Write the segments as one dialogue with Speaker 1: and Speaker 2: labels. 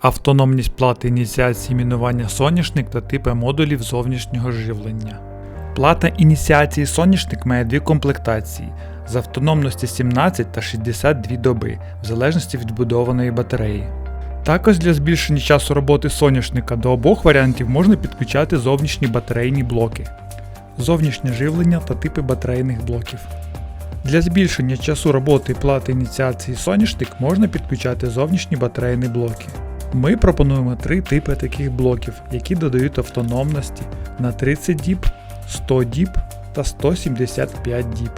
Speaker 1: автономність плати ініціації мінування соняшник та типи модулів зовнішнього живлення. Плата ініціації соняшник має дві комплектації з автономності 17 та 62 доби, в залежності від будованої батареї. Також для збільшення часу роботи соняшника до обох варіантів можна підключати зовнішні батарейні блоки, зовнішнє живлення та типи батарейних блоків. Для збільшення часу роботи плати ініціації соняшник можна підключати зовнішні батарейні блоки. Ми пропонуємо три типи таких блоків, які додають автономності на 30 діб, 100 діб та 175 діб.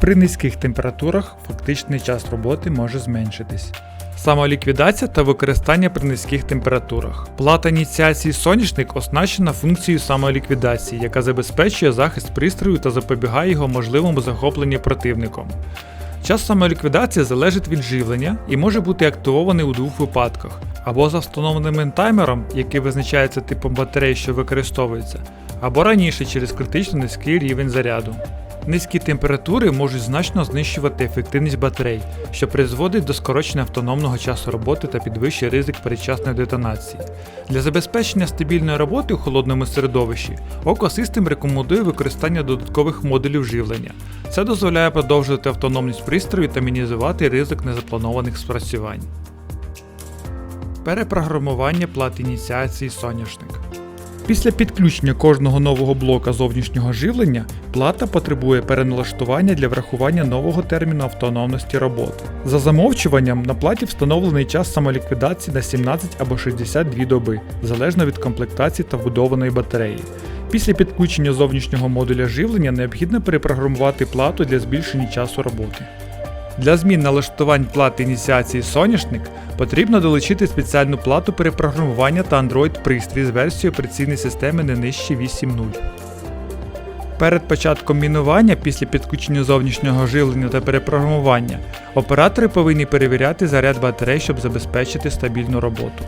Speaker 1: При низьких температурах фактичний час роботи може зменшитись. Самоліквідація та використання при низьких температурах. Плата ініціації соняшник оснащена функцією самоліквідації, яка забезпечує захист пристрою та запобігає його можливому захопленню противником. Час самоліквідації залежить від живлення і може бути активований у двох випадках: або за встановленим таймером, який визначається типом батареї, що використовується, або раніше через критично низький рівень заряду. Низькі температури можуть значно знищувати ефективність батарей, що призводить до скорочення автономного часу роботи та підвищує ризик передчасної детонації. Для забезпечення стабільної роботи у холодному середовищі System рекомендує використання додаткових модулів живлення. Це дозволяє продовжувати автономність пристрою та мінімізувати ризик незапланованих спрацювань. Перепрограмування плат ініціації соняшник. Після підключення кожного нового блока зовнішнього живлення плата потребує переналаштування для врахування нового терміну автономності роботи. За замовчуванням на платі встановлений час самоліквідації на 17 або 62 доби, залежно від комплектації та вбудованої батареї. Після підключення зовнішнього модуля живлення необхідно перепрограмувати плату для збільшення часу роботи. Для змін налаштувань плати ініціації соняшник потрібно долучити спеціальну плату перепрограмування та Android пристрій з версією операційної системи не нижче 8.0. Перед початком мінування після підключення зовнішнього живлення та перепрограмування оператори повинні перевіряти заряд батарей, щоб забезпечити стабільну роботу.